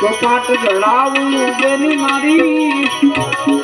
કપાટ જડાવું બેની મારી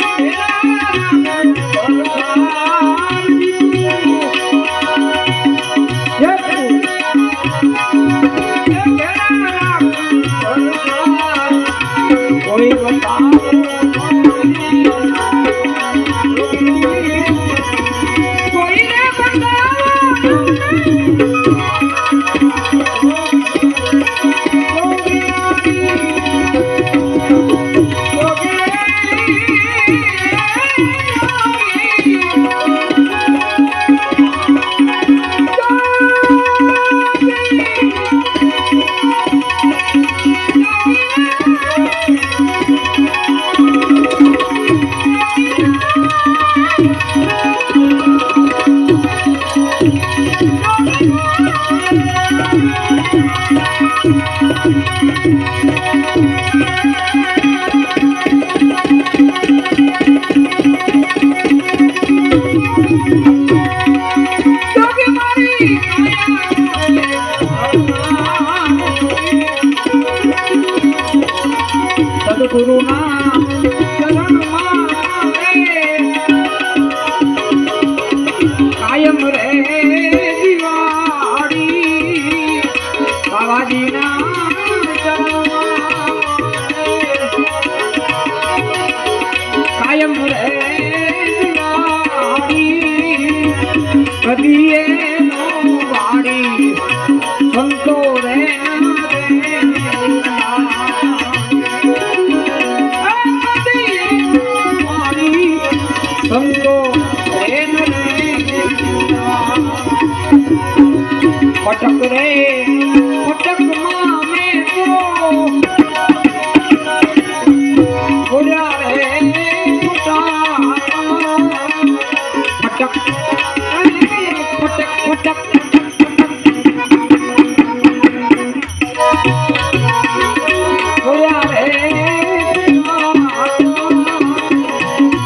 સંતો સંતો પટક રે.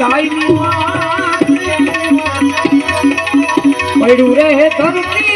ગાય પડ્યું રે ધરતી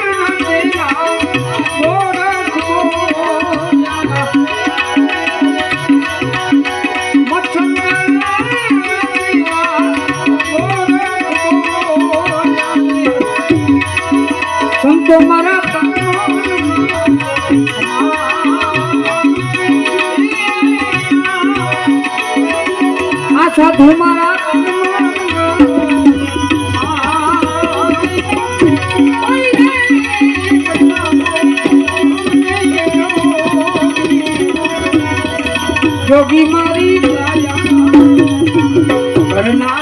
જોગી મારી ઘરના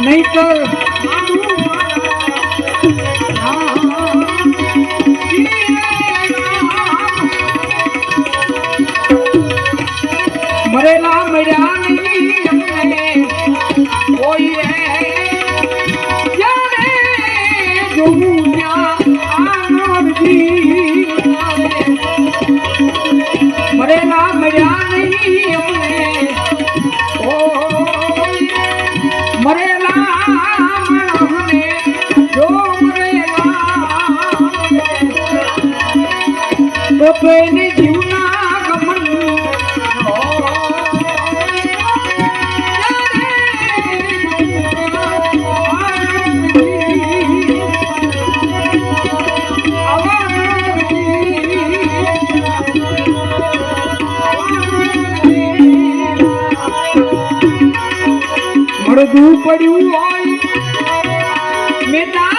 નહીં મરેલા મર્યા બપોરની જીવના ગમનનું પડ્યું હોય મેં